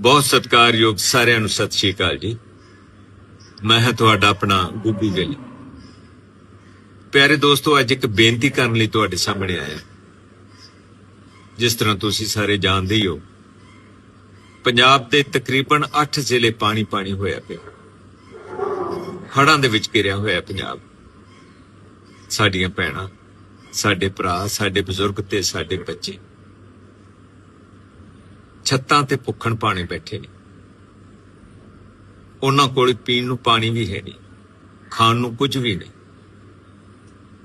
ਬਹੁਤ ਸਤਿਕਾਰਯੋਗ ਸਾਰਿਆਂ ਨੂੰ ਸਤਿ ਸ਼੍ਰੀ ਅਕਾਲ ਜੀ। ਮੈਂ ਹਾਂ ਤੁਹਾਡਾ ਆਪਣਾ ਗੁੱਗੂ ਗਿੱਲ ਪਿਆਰੇ ਦੋਸਤੋ, ਅੱਜ ਇੱਕ ਬੇਨਤੀ ਕਰਨ ਲਈ ਤੁਹਾਡੇ ਸਾਹਮਣੇ ਆਇਆ। ਜਿਸ ਤਰ੍ਹਾਂ ਤੁਸੀਂ ਸਾਰੇ ਜਾਣਦੇ ਹੀ ਹੋ, ਪੰਜਾਬ ਦੇ ਤਕਰੀਬਨ 8 ਜ਼ਿਲ੍ਹੇ ਪਾਣੀ ਪਾਣੀ ਹੋਇਆ ਪਿਆ। ਹੜਾਂ ਦੇ ਵਿੱਚ ਘਿਰਿਆ ਹੋਇਆ ਪੰਜਾਬ। ਸਾਡੀਆਂ ਭੈਣਾਂ, ਸਾਡੇ ਭਰਾ, ਸਾਡੇ ਬਜ਼ੁਰਗ ਤੇ ਸਾਡੇ ਬੱਚੇ। ਛੱਤਾਂ ਤੇ ਭੁੱਖਣ ਪਾਣੇ ਬੈਠੇ ਨੇ। ਉਹਨਾਂ ਕੋਲ ਪੀਣ ਨੂੰ ਪਾਣੀ ਵੀ ਹੈ ਨਹੀਂ, ਖਾਣ ਨੂੰ ਕੁਝ ਵੀ ਨਹੀਂ।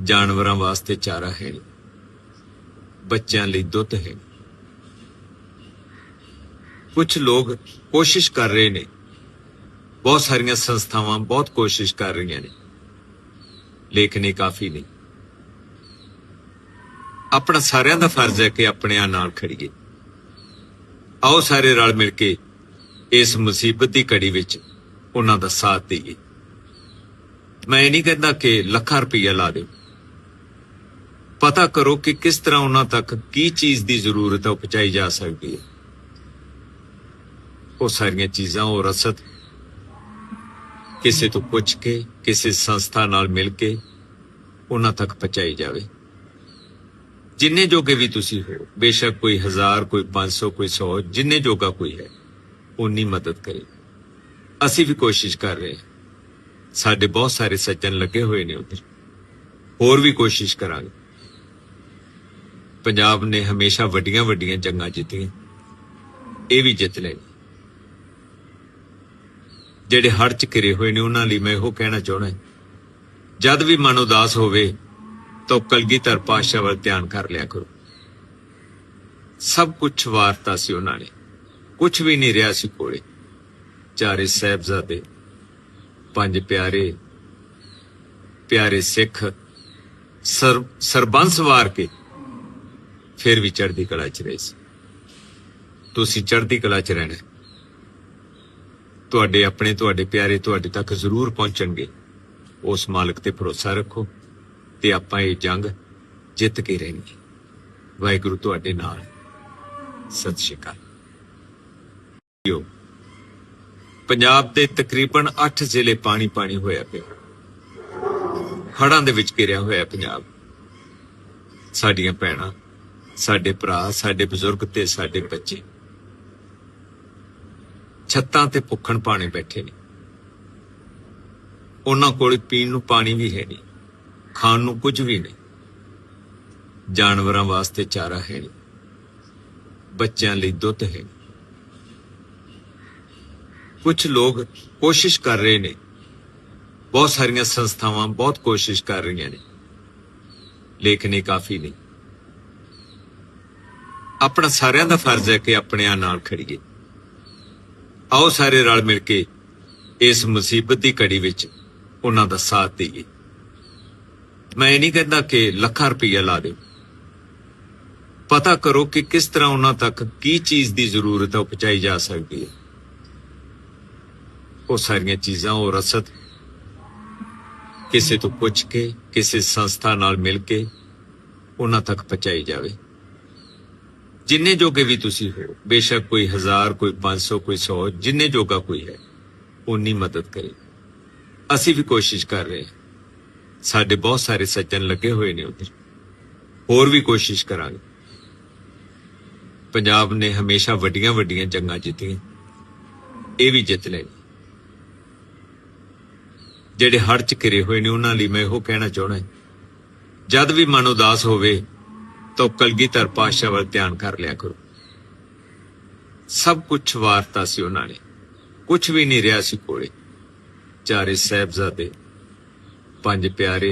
ਜਾਨਵਰਾਂ ਵਾਸਤੇ ਚਾਰਾ ਹੈ ਨਹੀਂ, ਬੱਚਿਆਂ ਲਈ ਦੁੱਧ ਹੈ ਨਹੀਂ। ਕੁਝ ਲੋਕ ਕੋਸ਼ਿਸ਼ ਕਰ ਰਹੇ ਨੇ, ਬਹੁਤ ਸਾਰੀਆਂ ਸੰਸਥਾਵਾਂ ਬਹੁਤ ਕੋਸ਼ਿਸ਼ ਕਰ ਰਹੀਆਂ ਨੇ, ਲੇਕਿਨ ਇਹ ਕਾਫੀ ਨਹੀਂ। ਆਪਣਾ ਸਾਰਿਆਂ ਦਾ ਫਰਜ਼ ਹੈ ਕਿ ਆਪਣਿਆਂ ਨਾਲ ਖੜੀਏ। ਆਓ ਸਾਰੇ ਰਲ ਮਿਲ ਕੇ ਇਸ ਮੁਸੀਬਤ ਦੀ ਘੜੀ ਵਿੱਚ ਉਹਨਾਂ ਦਾ ਸਾਥ ਦੇਈਏ। ਮੈਂ ਇਹ ਨਹੀਂ ਕਹਿੰਦਾ ਕਿ ਲੱਖਾਂ ਰੁਪਈਆ ਲਾ ਦਿਓ। ਪਤਾ ਕਰੋ ਕਿ ਕਿਸ ਤਰ੍ਹਾਂ ਉਹਨਾਂ ਤੱਕ ਕੀ ਚੀਜ਼ ਦੀ ਜ਼ਰੂਰਤ ਹੈ, ਉਹ ਪਹੁੰਚਾਈ ਜਾ ਸਕਦੀ ਹੈ। ਉਹ ਸਾਰੀਆਂ ਚੀਜ਼ਾਂ, ਉਹ ਰਸਦ ਕਿਸੇ ਤੋਂ ਪੁੱਛ ਕੇ, ਕਿਸੇ ਸੰਸਥਾ ਨਾਲ ਮਿਲ ਕੇ ਉਹਨਾਂ ਤੱਕ ਪਹੁੰਚਾਈ ਜਾਵੇ। ਜਿੰਨੇ ਜੋਗੇ ਵੀ ਤੁਸੀਂ ਹੋ, ਬੇਸ਼ੱਕ ਕੋਈ ਹਜ਼ਾਰ, ਕੋਈ 500 ਕੋਈ 100 ਜਿੰਨੇ ਜੋਗਾ ਕੋਈ ਹੈ ਉਨੀ ਮਦਦ ਕਰੇ। ਅਸੀਂ ਵੀ ਕੋਸ਼ਿਸ਼ ਕਰ ਰਹੇ ਹਾਂ। ਸਾਡੇ ਬਹੁਤ ਸਾਰੇ ਸੱਜਣ ਲੱਗੇ ਹੋਏ ਨੇ ਉੱਧਰ। ਹੋਰ ਵੀ ਕੋਸ਼ਿਸ਼ ਕਰਾਂਗੇ। ਪੰਜਾਬ ਨੇ ਹਮੇਸ਼ਾ ਵੱਡੀਆਂ ਵੱਡੀਆਂ ਜੰਗਾਂ ਜਿੱਤੀਆਂ। ਇਹ ਵੀ ਜਿੱਤ ਲੈਣੀ ਜਿਹੜੇ ਹੜ ਚ ਘਿਰੇ ਹੋਏ ਨੇ, ਉਹਨਾਂ ਲਈ ਮੈਂ ਇਹੋ ਕਹਿਣਾ ਚਾਹੁੰਦਾ ਜਦ ਵੀ ਮਨ ਉਦਾਸ ਹੋਵੇ ਤਾਂ ਕਲਗੀਧਰ ਪਾਤਸ਼ਾਹ ਵੱਲ ਧਿਆਨ ਕਰ ਲਿਆ ਕਰੋ। ਸਭ ਕੁਝ ਵਾਰਤਾ ਸੀ ਉਹਨਾਂ ਨੇ। ਕੁਝ ਵੀ ਨਹੀਂ ਰਿਹਾ ਸੀ ਕੋਲੇ। ਚਾਰੇ ਸਾਹਿਬਜ਼ਾਦੇ, ਪੰਜ ਪਿਆਰੇ ਪਿਆਰੇ ਸਿੱਖ ਸਰਬੰਸ ਵਾਰ ਕੇ ਫਿਰ ਵੀ ਚੜ੍ਹਦੀ ਕਲਾ ਚ ਰਹੇ ਸੀ। ਤੁਸੀਂ ਚੜ੍ਹਦੀ ਕਲਾ ਚ ਰਹਿਣਾ ਤੁਹਾਡੇ ਆਪਣੇ, ਤੁਹਾਡੇ ਪਿਆਰੇ ਤੁਹਾਡੇ ਤੱਕ ਜ਼ਰੂਰ ਪਹੁੰਚਣਗੇ। ਉਸ ਮਾਲਕ ਤੇ ਭਰੋਸਾ ਰੱਖੋ। ਤੇ ਆਪਾਂ ਇਹ ਜੰਗ ਜਿੱਤ ਕੇ ਰਹਿਣੀ ਵਾਹਿਗੁਰੂ ਤੁਹਾਡੇ ਨਾਲ। ਸਤਿ ਸ਼੍ਰੀ ਅਕਾਲ। ਪੰਜਾਬ ਦੇ ਤਕਰੀਬਨ 8 ਜ਼ਿਲ੍ਹੇ ਪਾਣੀ ਪਾਣੀ ਹੋਇਆ ਪਿਆ। ਹੜਾਂ ਦੇ ਵਿੱਚ ਘਿਰਿਆ ਹੋਇਆ ਪੰਜਾਬ। ਸਾਡੀਆਂ ਭੈਣਾਂ, ਸਾਡੇ ਭਰਾ, ਸਾਡੇ ਬਜ਼ੁਰਗ ਤੇ ਸਾਡੇ ਬੱਚੇ। ਛੱਤਾਂ ਤੇ ਭੁੱਖਣ ਪਾਣੇ ਬੈਠੇ ਨੇ। ਉਹਨਾਂ ਕੋਲ ਪੀਣ ਨੂੰ ਪਾਣੀ ਵੀ ਹੈ ਨਹੀਂ। ਖਾਣ ਨੂੰ ਕੁਝ ਵੀ ਨਹੀਂ। ਜਾਨਵਰਾਂ ਵਾਸਤੇ ਚਾਰਾ ਹੈ ਨਹੀਂ। ਬੱਚਿਆਂ ਲਈ ਦੁੱਧ ਹੈ ਨਹੀਂ। ਕੁਝ ਲੋਕ ਕੋਸ਼ਿਸ਼ ਕਰ ਰਹੇ ਨੇ। ਬਹੁਤ ਸਾਰੀਆਂ ਸੰਸਥਾਵਾਂ ਬਹੁਤ ਕੋਸ਼ਿਸ਼ ਕਰ ਰਹੀਆਂ ਨੇ। ਲੇਕਿਨ ਇਹ ਕਾਫੀ ਨਹੀਂ। ਆਪਣਾ ਸਾਰਿਆਂ ਦਾ ਫਰਜ਼ ਹੈ ਕਿ ਆਪਣਿਆਂ ਨਾਲ ਖੜੀਏ। ਆਓ ਸਾਰੇ ਰਲ ਮਿਲ ਕੇ ਇਸ ਮੁਸੀਬਤ ਦੀ ਘੜੀ ਵਿੱਚ ਉਹਨਾਂ ਦਾ ਸਾਥ ਦੇਈਏ। ਮੈਂ ਇਹ ਨਹੀਂ ਕਹਿੰਦਾ ਕਿ ਲੱਖਾਂ ਰੁਪਈਆ ਲਾ ਦਿਓ ਪਤਾ ਕਰੋ ਕਿ ਕਿਸ ਤਰ੍ਹਾਂ ਉਹਨਾਂ ਤੱਕ ਕੀ ਚੀਜ਼ ਦੀ ਜ਼ਰੂਰਤ ਹੈ ਉਹ ਪਹੁੰਚਾਈ ਜਾ ਸਕਦੀ ਹੈ ਉਹ ਸਾਰੀਆਂ ਚੀਜ਼ਾਂ ਉਹ ਰਸਦ ਕਿਸੇ ਤੋਂ ਪੁੱਛ ਕੇ ਕਿਸੇ ਸੰਸਥਾ ਨਾਲ ਮਿਲ ਕੇ ਉਹਨਾਂ ਤੱਕ ਪਹੁੰਚਾਈ ਜਾਵੇ ਜਿੰਨੇ ਜੋਗੇ ਵੀ ਤੁਸੀਂ ਹੋ ਬੇਸ਼ੱਕ ਕੋਈ ਹਜ਼ਾਰ ਕੋਈ 500 ਕੋਈ 100 ਜਿੰਨੇ ਜੋਗਾ ਕੋਈ ਹੈ ਉਨੀ ਮਦਦ ਕਰੇ ਅਸੀਂ ਵੀ ਕੋਸ਼ਿਸ਼ ਕਰ ਰਹੇ ਹਾਂ ਸਾਡੇ ਬਹੁਤ ਸਾਰੇ ਸੱਜਣ ਲੱਗੇ ਹੋਏ ਨੇ ਉਧਰ। ਹੋਰ ਵੀ ਕੋਸ਼ਿਸ਼ ਕਰਾਂਗੇ। ਪੰਜਾਬ ਨੇ ਹਮੇਸ਼ਾ ਵੱਡੀਆਂ ਵੱਡੀਆਂ ਜੰਗਾਂ ਜਿੱਤੀਆਂ। ਇਹ ਵੀ ਜਿੱਤ ਲੈਣੀ ਜਿਹੜੇ ਹੜ ਚ ਘਿਰੇ ਹੋਏ ਨੇ, ਉਹਨਾਂ ਲਈ ਮੈਂ ਇਹੋ ਕਹਿਣਾ ਚਾਹੁੰਦਾ ਜਦ ਵੀ ਮਨ ਉਦਾਸ ਹੋਵੇ, ਤਾਂ ਕਲਗੀਧਰ ਪਾਤਸ਼ਾਹ ਵੱਲ ਧਿਆਨ ਕਰ ਲਿਆ ਕਰੋ। ਸਭ ਕੁਝ ਵਾਰਤਾ ਸੀ ਉਹਨਾਂ ਨੇ। ਕੁਝ ਵੀ ਨਹੀਂ ਰਿਹਾ ਸੀ ਕੋਲੇ। ਚਾਰੇ ਸਾਹਿਬਜ਼ਾਦੇ ਪੰਜ ਪਿਆਰੇ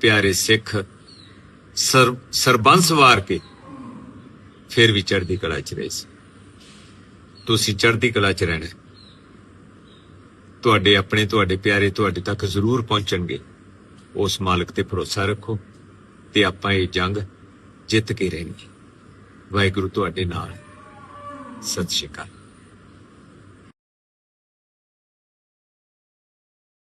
ਪਿਆਰੇ ਸਿੱਖ ਸਰ, ਸਰਬੰਸ ਵਾਰ ਕੇ ਫਿਰ ਵੀ ਚੜ੍ਹਦੀ ਕਲਾ ਚ ਰਹੇ ਸੀ। ਤੁਸੀਂ ਚੜ੍ਹਦੀ ਕਲਾ ਚ ਰਹਿਣਾ ਤੁਹਾਡੇ ਆਪਣੇ, ਤੁਹਾਡੇ ਪਿਆਰੇ ਤੁਹਾਡੇ ਤੱਕ ਜ਼ਰੂਰ ਪਹੁੰਚਣਗੇ। ਉਸ ਮਾਲਕ ਤੇ ਭਰੋਸਾ ਰੱਖੋ ਤੇ ਆਪਾਂ ਇਹ ਜੰਗ ਜਿੱਤ ਕੇ ਰਹਿਣੀ ਵਾਹਿਗੁਰੂ ਤੁਹਾਡੇ ਨਾਲ। ਸਤਿ ਸ਼੍ਰੀ ਅਕਾਲ।